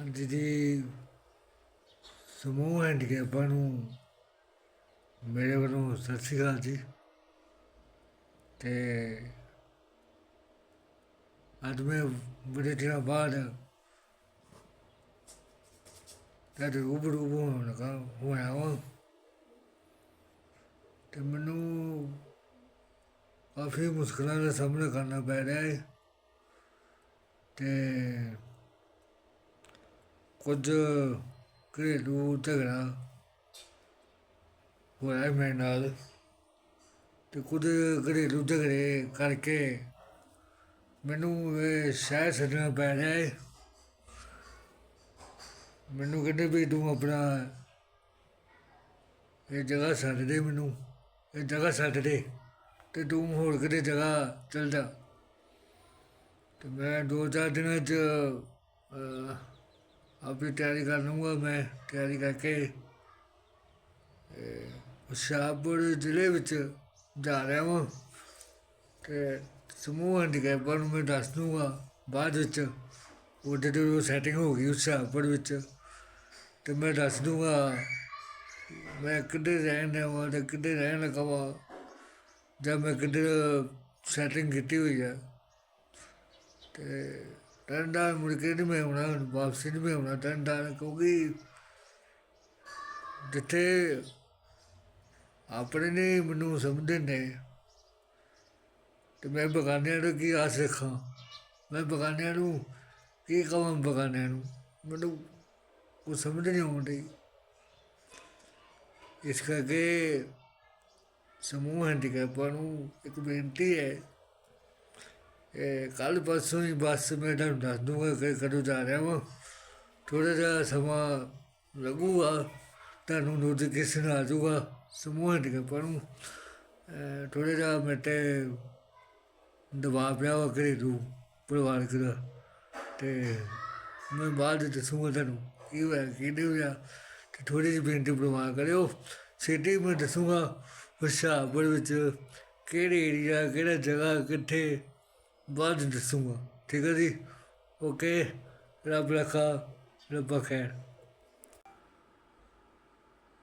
ਅੱਜ ਦੀ ਸਮੂਹ ਹੈਂਡੀਕੈਪਾਂ ਨੂੰ ਮੇਰੇ ਵੱਲੋਂ ਸਤਿ ਸ਼੍ਰੀ ਅਕਾਲ ਜੀ। ਤੇ ਅੱਜ ਮੈਂ ਬੜੇ ਦਿਨਾਂ ਬਾਅਦ ਤੁਹਾਡੇ ਰੂਬਰੂ ਹੋਣ ਲੱਗਾ, ਹੋਇਆ ਵਾਂ। ਤੇ ਮੈਨੂੰ ਕਾਫੀ ਮੁਸ਼ਕਲਾਂ ਦਾ ਸਾਹਮਣਾ ਕਰਨਾ ਪੈ ਰਿਹਾ ਹੈ ਤੇ ਕੁਝ ਘਰੇਲੂ ਝਗੜਾ ਹੋਇਆ ਮੇਰੇ ਨਾਲ ਅਤੇ ਕੁਝ ਘਰੇਲੂ ਝਗੜੇ ਕਰਕੇ ਮੈਨੂੰ ਇਹ ਸ਼ਹਿਰ ਛੱਡਣਾ ਪੈ ਰਿਹਾ ਹੈ ਮੈਨੂੰ ਕਹਿੰਦੇ ਵੀ ਤੂੰ ਆਪਣਾ ਇਹ ਜਗ੍ਹਾ ਛੱਡ ਦੇ ਮੈਨੂੰ, ਇਹ ਜਗ੍ਹਾ ਛੱਡ ਦੇ ਤੇ ਤੂੰ ਹੋਰ ਕਿਤੇ ਜਗ੍ਹਾ ਚਲ ਜਾ। ਤੇ ਮੈਂ ਦੋ ਚਾਰ ਦਿਨਾਂ ਚ ਅਹ, ਆਪਣੀ ਤਿਆਰੀ ਕਰ ਲੂੰਗਾ ਮੈਂ ਤਿਆਰੀ ਕਰਕੇ ਹੁਸ਼ਿਆਰਪੁਰ ਜ਼ਿਲ੍ਹੇ ਵਿੱਚ ਜਾ ਰਿਹਾ ਹਾਂ ਤੇ ਸਮੂਹ ਹੈਂਡੀਕੈਪਾਂ ਨੂੰ ਮੈਂ ਦੱਸ ਦੂੰਗਾ ਬਾਅਦ ਵਿੱਚ। ਉਹ ਜਦੋਂ ਸੈਟਿੰਗ ਹੋ ਗਈ ਹੁਸ਼ਿਆਰਪੁਰ ਵਿੱਚ ਤੇ ਮੈਂ ਦੱਸ ਦੂੰਗਾ ਮੈਂ ਕਿੱਧਰ ਰਹਿਣ ਦੇਵਾਂ ਤੇ ਕਿੱਧਰ ਰਹਿਣ ਲੱਗਾ ਵਾ ਜਦ ਮੈਂ ਕਿੱਧਰ ਸੈਟਿੰਗ ਕੀਤੀ ਹੋਈ ਹੈ ਤੇ ਟੰਡਾ ਮੁੜ ਕੇ ਨਹੀਂ ਮੈਂ ਆਉਣਾ, ਵਾਪਸ ਨਹੀਂ ਮੈਂ ਆਉਣਾ ਟੰਡਾ ਕਿਉਂਕਿ ਜਿੱਥੇ ਆਪਣੇ ਨੇ ਮੈਨੂੰ ਸਮਝਦੇ ਨੇ, ਤੇ ਮੈਂ ਬਗਾਨਿਆਂ ਨੂੰ ਕੀ ਆਸ ਰੱਖਾਂ? ਮੈਂ ਬਗਾਨਿਆਂ ਨੂੰ ਕੀ ਕਹਾਂ ਬਗਾਨਿਆਂ ਨੂੰ? ਮੈਨੂੰ ਉਹ ਸਮਝ ਨਹੀਂ ਆਉਂਦੀ ਇਸ ਕਰਕੇ ਸਮੂਹ ਹੈਂਡੀਕੈਪਾਂ ਨੂੰ ਇੱਕ ਬੇਨਤੀ ਹੈ ਇਹ ਕੱਲ ਪਰਸੋਂ ਹੀ ਬੱਸ ਮੈਂ ਤੁਹਾਨੂੰ ਦੱਸ ਦੂੰਗਾ ਕਿ ਕਦੋਂ ਜਾ ਰਿਹਾ ਵਾਂ। ਥੋੜਾ ਜਿਹਾ ਸਮਾਂ ਲੱਗੂਗਾ, ਤੁਹਾਨੂੰ ਨੋਟੀਫਿਕੇਸ਼ਨ ਆ ਜਾਊਗਾ, ਸਮੂਹ ਹੈਂਡੀਕੈਪਾਂ ਨੂੰ ਥੋੜਾ ਜਿਹਾ ਮੇਰੇ ਤੇ ਦਬਾਅ ਪਿਆ ਵਾ ਘਰੇਲੂ ਪਰਿਵਾਰਕ ਦਾ। ਤੇ ਮੈਂ ਬਾਅਦ ਵਿੱਚ ਦੱਸੂਗਾ ਤੁਹਾਨੂੰ ਕੀ ਹੋਇਆ ਕੀ ਨਹੀਂ ਹੋਇਆ। ਤੇ ਥੋੜੀ ਜਿਹੀ ਬੇਨਤੀ ਪ੍ਰਵਾਨ ਕਰਿਓ। ਸਿੱਧੀ ਮੈਂ ਦੱਸੂਗਾ ਹੁਸ਼ਿਆਰਪੁਰ ਵਿੱਚ ਕਿਹੜੇ ਏਰੀਆ ਕਿਹੜਾ ਜਗ੍ਹਾ, ਕਿੱਥੇ ਬਾਅਦ ਵਿੱਚ ਦੱਸੂਗਾ। ਠੀਕ ਹੈ ਜੀ? ਓਕੇ ਰੱਬ ਰੱਖਾ ਰੱਬਾ ਖੈਰ।